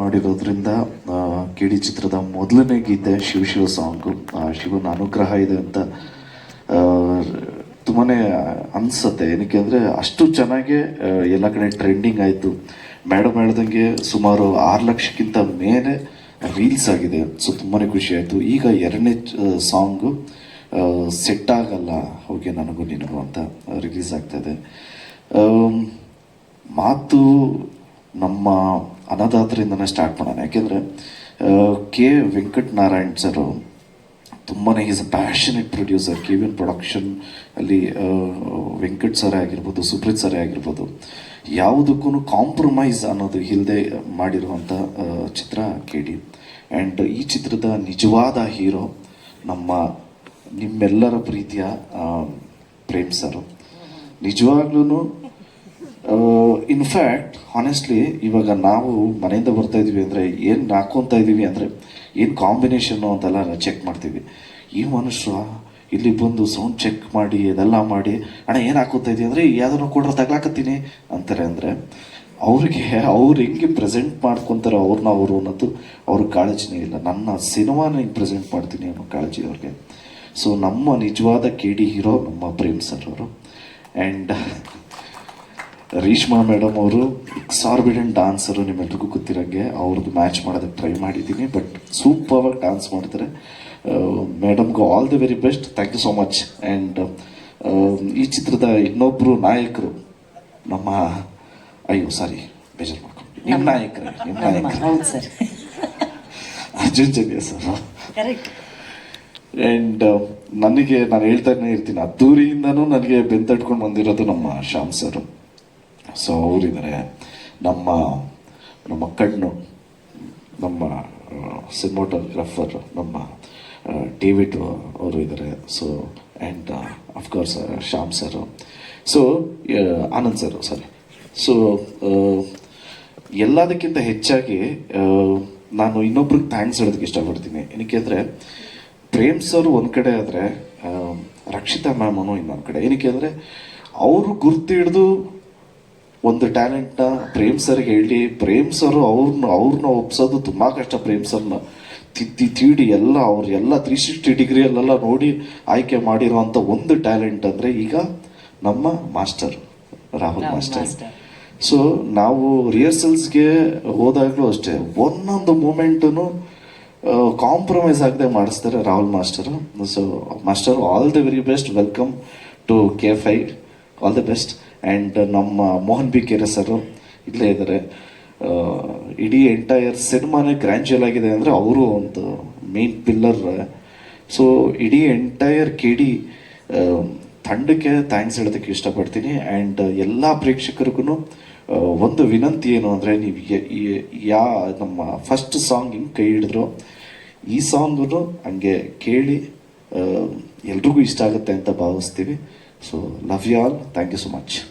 ಮಾಡಿರೋದ್ರಿಂದ ಕಿಡಿ ಚಿತ್ರದ ಮೊದಲನೇ ಗೀತೆ ಶಿವ ಶಿವ ಸಾಂಗು ಶಿವನ ಅನುಗ್ರಹ ಇದೆ ಅಂತ ತುಂಬಾ ಅನಿಸುತ್ತೆ ಏನಕ್ಕೆ ಅಂದರೆ ಅಷ್ಟು ಚೆನ್ನಾಗೆ ಎಲ್ಲ ಕಡೆ ಟ್ರೆಂಡಿಂಗ್ ಆಯಿತು ಮೇಡಮ್ ಹೇಳ್ದಂಗೆ ಸುಮಾರು ಆರು ಲಕ್ಷಕ್ಕಿಂತ ಮೇಲೆ ರೀಲ್ಸ್ ಆಗಿದೆ ಸೊ ತುಂಬಾ ಖುಷಿ ಆಯಿತು ಈಗ ಎರಡನೇ ಸಾಂಗು ಸೆಟ್ ಆಗಲ್ಲ ಹೋಗಿ ನನಗೂ ನಿನಗೂ ಅಂತ ರಿಲೀಸ್ ಆಗ್ತಾಯಿದೆ ಮಾತು ನಮ್ಮ ಅನಾಥಾತರಿಂದನೇ ಸ್ಟಾರ್ಟ್ ಮಾಡೋಣ ಯಾಕೆಂದರೆ ಕೆ ವೆಂಕಟನಾರಾಯಣ್ ಸರ್ ತುಂಬಾ is a passionate producer K V production ಅಲ್ಲಿ ವೆಂಕಟ್ ಸರ್ ಆಗಿರ್ಬೋದು ಸುಪ್ರೀತ್ ಸರ್ ಆಗಿರ್ಬೋದು ಯಾವುದಕ್ಕೂ ಕಾಂಪ್ರಮೈಸ್ ಅನ್ನೋದು ಇಲ್ಲದೆ ಮಾಡಿರುವಂಥ ಚಿತ್ರ ಕೆ ಡಿ ಆ್ಯಂಡ್ ಈ ಚಿತ್ರದ ನಿಜವಾದ ಹೀರೋ ನಮ್ಮ ನಿಮ್ಮೆಲ್ಲರ ಪ್ರೀತಿಯ ಪ್ರೇಮ್ ಸರ್ ನಿಜವಾಗ್ಲೂ ಇನ್ಫ್ಯಾಕ್ಟ್ ಹಾನೆಸ್ಟ್ಲಿ ಇವಾಗ ನಾವು ಮನೆಯಿಂದ ಬರ್ತಾ ಇದ್ದೀವಿ ಅಂದರೆ ಏನು ಹಾಕೊತಾ ಇದ್ದೀವಿ ಅಂದರೆ ಏನು ಕಾಂಬಿನೇಷನ್ನು ಅಂತೆಲ್ಲ ಚೆಕ್ ಮಾಡ್ತೀವಿ ಈ ಮನುಷ್ಯ ಇಲ್ಲಿ ಬಂದು ಸೌಂಡ್ ಚೆಕ್ ಮಾಡಿ ಅದೆಲ್ಲ ಮಾಡಿ ಅಣ್ಣ ಏನು ಹಾಕೋತಾ ಇದೀವಿ ಅಂದರೆ ಯಾವುದನ್ನು ಕೊಡ್ರೆ ತಗ್ಲಾಕತ್ತೀನಿ ಅಂತಾರೆ ಅಂದರೆ ಅವ್ರಿಗೆ ಅವ್ರು ಹೆಂಗೆ ಪ್ರೆಸೆಂಟ್ ಮಾಡ್ಕೊತಾರೆ ಅವ್ರನ್ನ ಅವರು ಅನ್ನೋದು ಅವ್ರಿಗೆ ಕಾಳಜಿನೇ ಇಲ್ಲ ನನ್ನ ಸಿನಿಮಾನ ಹಿಂಗೆ ಪ್ರೆಸೆಂಟ್ ಮಾಡ್ತೀನಿ ಅನ್ನೋ ಕಾಳಜಿ ಅವ್ರಿಗೆ ಸೊ ನಮ್ಮ ನಿಜವಾದ ಕೆ ಡಿ ಹೀರೋ ನಮ್ಮ ಪ್ರೇಮ್ ಸರ್ ಅವರು ಆ್ಯಂಡ್ ರೀಷ್ಮಾ ಮೇಡಮ್ ಅವರು ಎಕ್ಸಾರ್ಬಿಡೆಂಟ್ ಡಾನ್ಸರು ನಿಮ್ಮೆಲ್ರಿಗೂ ಗೊತ್ತಿರೋಂಗೆ ಅವ್ರದ್ದು ಮ್ಯಾಚ್ ಮಾಡೋದಕ್ಕೆ ಟ್ರೈ ಮಾಡಿದ್ದೀನಿ ಬಟ್ ಸೂಪರ್ ಡ್ಯಾನ್ಸ್ ಮಾಡ್ತಾರೆ ಮೇಡಮ್ಗೆ all the very best thank you so much and ಈ ಚಿತ್ರದ ಇನ್ನೊಬ್ಬರು ನಾಯಕರು ನಮ್ಮ ಅಯ್ಯೋ ಸಾರಿ ಬೇಜಾರು ಮಾಡ್ಕೊಂಡು ನಿಮ್ಮ ನಾಯಕರ ನಿಮ್ಮ ನಾಯಕ sir Arjun Janya sir and ನನಗೆ ನಾನು ಹೇಳ್ತಾನೆ ಇರ್ತೀನಿ ಅದ್ದೂರಿಯಿಂದನೂ ನನಗೆ ಬೆಂತಟ್ಕೊಂಡು ಬಂದಿರೋದು ನಮ್ಮ ಶ್ಯಾಮ್ ಸರ್ ಸೊ ಅವರಿದ್ದಾರೆ ನಮ್ಮ ನಮ್ಮ ಕಣ್ಣು ನಮ್ಮ ಸಿನಿಮಾಟೋಗ್ರಾಫರ್ ನಮ್ಮ ಡೇವಿಡ್ ಅವರು ಇದ್ದಾರೆ so and of course Shyam sir so Anand sir sorry so ಎಲ್ಲದಕ್ಕಿಂತ ಹೆಚ್ಚಾಗಿ ನಾನು ಇನ್ನೊಬ್ರಿಗೆ ಥ್ಯಾಂಕ್ಸ್ ಹೇಳೋದಕ್ಕೆ ಇಷ್ಟಪಡ್ತೀನಿ ಏನಕ್ಕೆ ಅಂದರೆ ಪ್ರೇಮ್ ಸರ್ ಒಂದು ಕಡೆ ಆದರೆ ರಕ್ಷಿತಾ ಮ್ಯಾಮನು ಇನ್ನೊಂದು ಕಡೆ ಏನಕ್ಕೆ ಅಂದರೆ ಅವರು ಗುರ್ತು ಒಂದು ಟ್ಯಾಲೆಂಟ್ನ ಪ್ರೇಮ್ ಸರ್ಗೆ ಹೇಳಿ ಪ್ರೇಮ್ ಸರ್ ಅವ್ರನ್ನ ಅವ್ರನ್ನ ಒಪ್ಸೋದು ತುಂಬ ಕಷ್ಟ ಪ್ರೇಮ್ ಸರ್ನ ತಿದ್ದಿ ತೀಡಿ ಎಲ್ಲ ಅವ್ರ ಎಲ್ಲ ತ್ರೀ ಸಿಕ್ಸ್ಟಿ ಡಿಗ್ರಿಯಲ್ಲೆಲ್ಲ ನೋಡಿ ಆಯ್ಕೆ ಮಾಡಿರುವಂಥ ಒಂದು ಟ್ಯಾಲೆಂಟ್ ಅಂದರೆ ಈಗ ನಮ್ಮ ಮಾಸ್ಟರ್ ರಾಹುಲ್ ಮಾಸ್ಟರ್ ಸೊ ನಾವು ರಿಹರ್ಸಲ್ಸ್ಗೆ ಹೋದಾಗಲೂ ಅಷ್ಟೇ ಒಂದೊಂದು ಮೂಮೆಂಟನ್ನು ಕಾಂಪ್ರಮೈಸ್ ಆಗದೆ ಮಾಡಿಸ್ತಾರೆ Rahul master so master all the very best welcome to K five all the best and ನಮ್ಮ ಮೋಹನ್ ಬಿ ಕೆರೆ ಸರು ಇಲ್ಲೇ ಇದ್ದಾರೆ ಇಡೀ ಎಂಟೈರ್ ಸಿನಿಮಾನೇ ಗ್ರ್ಯಾಂಜುಯಲ್ ಆಗಿದೆ ಅಂದರೆ ಅವರು ಒಂದು ಮೇನ್ ಪಿಲ್ಲರ್ ಸೊ ಇಡೀ ಎಂಟೈರ್ ಕೇಡಿ ಡಿ ತಂಡಕ್ಕೆ ಥ್ಯಾಂಕ್ಸ್ ಹೇಳೋದಕ್ಕೆ ಇಷ್ಟಪಡ್ತೀನಿ ಆ್ಯಂಡ್ ಎಲ್ಲ ಪ್ರೇಕ್ಷಕರಿಗೂ ಒಂದು ವಿನಂತಿ ಏನು ಅಂದರೆ ನೀವು ಯಾ ನಮ್ಮ ಫಸ್ಟ್ ಸಾಂಗ್ ಹಿಂಗೆ ಕೈ ಹಿಡಿದ್ರು ಈ ಸಾಂಗು ಹಂಗೆ ಕೇಳಿ ಎಲ್ರಿಗೂ ಇಷ್ಟ ಆಗುತ್ತೆ ಅಂತ ಭಾವಿಸ್ತೀವಿ So love you all. Thank you so much.